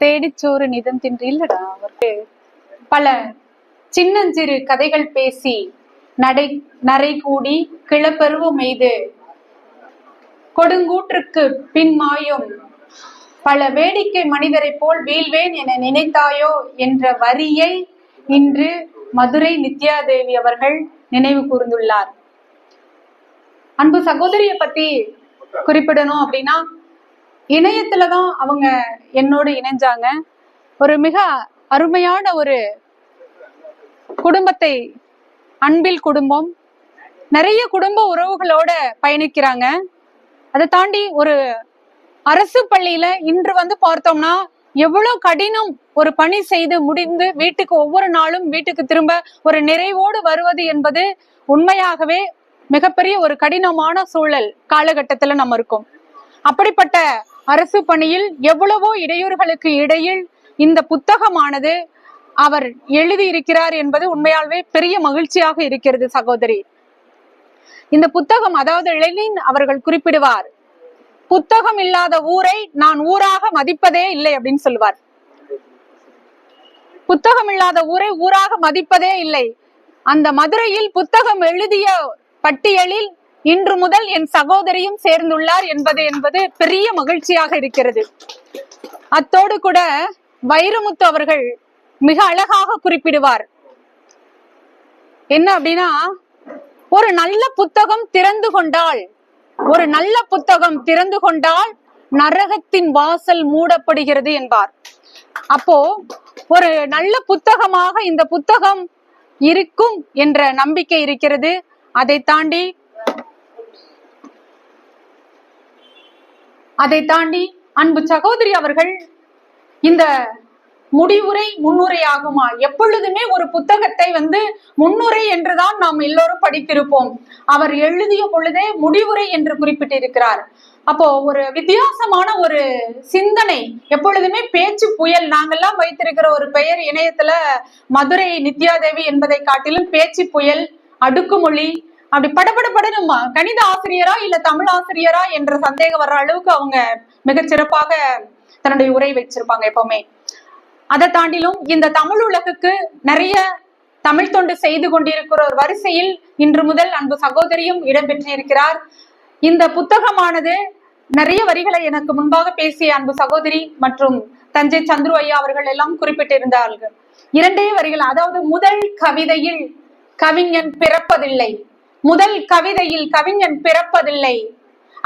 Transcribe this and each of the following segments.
தேடிச்சோறு நிதம் தின்று. இல்லடா அவருக்கு பல சின்னஞ்சிறு கதைகள் பேசி நடை நரை கூடி கிளப்பருவம் எய்து. கொடுங்கூற்றுக்கு பின் மாயும். பல வேடிக்கை மனிதரைப் போல் வீழ்வேன் என நினைத்தாயோ என்ற வரியை இன்று மதுரை நித்யாதேவி அவர்கள் நினைவு கூர்ந்துள்ளார். அன்பு சகோதரிய பத்தி குறிப்பிடணும் அப்படின்னா இணையத்துலதான் அவங்க என்னோடு இணைஞ்சாங்க. ஒரு மிக அருமையான ஒரு குடும்பத்தை அன்பில் குடும்பம் நிறைய குடும்ப உறவுகளோட பயணிக்கிறாங்க. அதை தாண்டி ஒரு அரசு பள்ளியில இன்று வந்து பார்த்தோம்னா எவ்வளவு கடினம் ஒரு பணி செய்து முடிந்து வீட்டுக்கு ஒவ்வொரு நாளும் வீட்டுக்கு திரும்ப ஒரு நிறைவோடு வருவது என்பது உண்மையாகவே மிகப்பெரிய ஒரு கடினமான சூழல் காலகட்டத்துல நம்ம இருக்கோம். அப்படிப்பட்ட அரசு பணியில் எவ்வளவோ இடையூறுகளுக்கு இடையில் இந்த புத்தகமானது அவர் எழுதி இருக்கிறார் என்பது உண்மையாகவே பெரிய மகிழ்ச்சியாக இருக்கிறது சகோதரி. இந்த புத்தகம் அதாவது லெனின் அவர்கள் குறிப்பிடுவார் புத்தகம் இல்லாத ஊரை நான் ஊராக மதிப்பதே இல்லை அப்படின்னு சொல்லுவார். புத்தகம் இல்லாத ஊரை ஊராக மதிப்பதே இல்லை. அந்த மதுரையில் புத்தகம் எழுதிய பட்டியலில் இன்று முதல் என் சகோதரியும் சேர்ந்துள்ளார் என்பது என்பது பெரிய மகிழ்ச்சியாக இருக்கிறது. அத்தோடு கூட வைரமுத்து அவர்கள் மிக அழகாக குறிப்பிடுவார். என்ன அப்படின்னா ஒரு நல்ல புத்தகம் திறந்து கொண்டால் ஒரு நல்ல புத்தகம் திறந்து கொண்டால் நரகத்தின் வாசல் மூடப்படுகிறது என்பார். அப்போ ஒரு நல்ல புத்தகமாக இந்த புத்தகம் இருக்கும் என்ற நம்பிக்கை இருக்கிறது. அதை தாண்டி அதை தாண்டி அன்பு சகோதரி அவர்கள் இந்த முடிவுரை முன்னுரை ஆகுமா? எப்பொழுதுமே ஒரு புத்தகத்தை வந்து முன்னுரை என்றுதான் நாம் எல்லோரும் படித்திருப்போம். அவர் எழுதிய பொழுதே முடிவுரை என்று குறிப்பிட்டிருக்கிறார். அப்போ ஒரு வித்தியாசமான ஒரு சிந்தனை எப்பொழுதுமே பேச்சு புயல் நாங்கெல்லாம் வைத்திருக்கிற ஒரு பெயர் இணையத்துல மதுரை நித்யாதேவி என்பதை காட்டிலும் பேச்சு புயல் அடுக்குமொழி அப்படி படபட படணுமா கணித ஆசிரியரா இல்ல தமிழ் ஆசிரியரா என்ற சந்தேகம் வர்ற அளவுக்கு அவங்க மிகச்சிறப்பாக தன்னுடைய உரை வச்சிருப்பாங்க எப்பவுமே. அதை தாண்டிலும் இந்த தமிழ் உலகுக்கு நிறைய தமிழ் தொண்டு செய்து கொண்டிருக்கிற ஒரு வரிசையில் இன்று முதல் அன்பு சகோதரியும் இடம்பெற்றிருக்கிறார் இந்த புத்தகமானது நிறைய வரிகளை எனக்கு முன்பாக பேசிய அன்பு சகோதரி மற்றும் தஞ்சை சந்துரு ஐயா அவர்கள் எல்லாம் குறிப்பிட்டிருந்தார்கள். இரண்டே வரிகள் அதாவது முதல் கவிதையில் கவிஞன் பிறப்பதில்லை. முதல் கவிதையில் கவிஞன் பிறப்பதில்லை.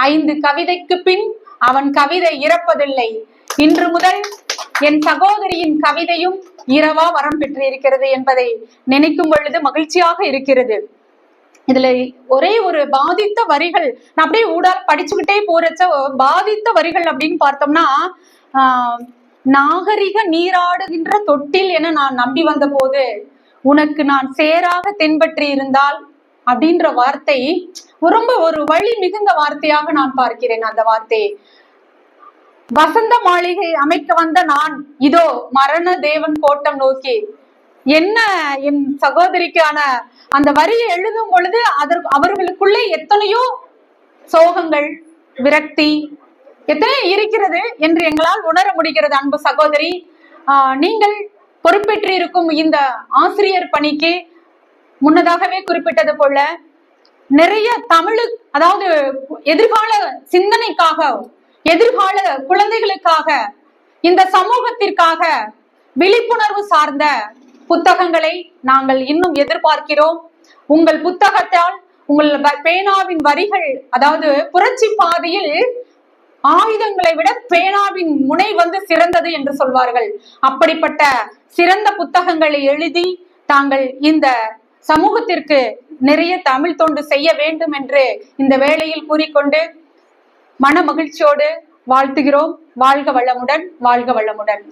ஐந்து கவிதைக்கு பின் அவன் கவிதை இறப்பதில்லை. இன்று முதல் என் சகோதரியின் கவிதையும் இரவா வரம் பெற்றிருக்கிறது என்பதை நினைக்கும் பொழுது மகிழ்ச்சியாக இருக்கிறது. இதுல ஒரே ஒரு பாதித்த வரிகள் நான் அப்படியே ஊடால் படிச்சுக்கிட்டே போறச்ச பாதித்த வரிகள் அப்படின்னு பார்த்தோம்னா ஆஹ் நாகரிக நீராடுகின்ற தொட்டில் என நான் நம்பி வந்த போது உனக்கு நான் சேராக தென்பற்றி இருந்தால் அப்படின்ற வார்த்தை ரொம்ப ஒரு வழி மிகுந்த வார்த்தையாக நான் பார்க்கிறேன் அந்த வார்த்தையை. வசந்த மாளிகை அமைக்க வந்த நான் இதோ மரண தேவன் கோட்டம் நோக்கி. என்ன என் சகோதரிக்கான அந்த வரியை எழுதும் பொழுது அதற்கு அவர்களுக்குள்ளே எத்தனையோ சோகங்கள் விரக்தி எத்தனையோ இருக்கிறது என்று எங்களால் உணர முடிகிறது அன்பு சகோதரி. ஆஹ் நீங்கள் பொறுப்பேற்றிருக்கும் இந்த ஆசிரியர் பணிக்கு முன்னதாகவே குறிப்பிட்டது போல நிறைய தமிழு அதாவது எதிர்கால சிந்தனைக்காக எதிர்கால குழந்தைகளுக்காக இந்த சமூகத்திற்காக விழிப்புணர்வு சார்ந்த புத்தகங்களை நாங்கள் இன்னும் எதிர்பார்க்கிறோம். உங்கள் புத்தகத்தால் உங்கள் பேனாவின் வரிகள் அதாவது புரட்சி பாதையில் ஆயுதங்களை விட பேனாவின் முனை வந்து சிறந்தது என்று சொல்வார்கள். அப்படிப்பட்ட சிறந்த புத்தகங்களை எழுதி தாங்கள் இந்த சமூகத்திற்கு நிறைய தமிழ் தொண்டு செய்ய வேண்டும் என்று இந்த வேளையில் கூறிக்கொண்டு மன மகிழ்ச்சியோடு வாழ்த்துகிறோம். வாழ்க வளமுடன் வாழ்க வளமுடன்.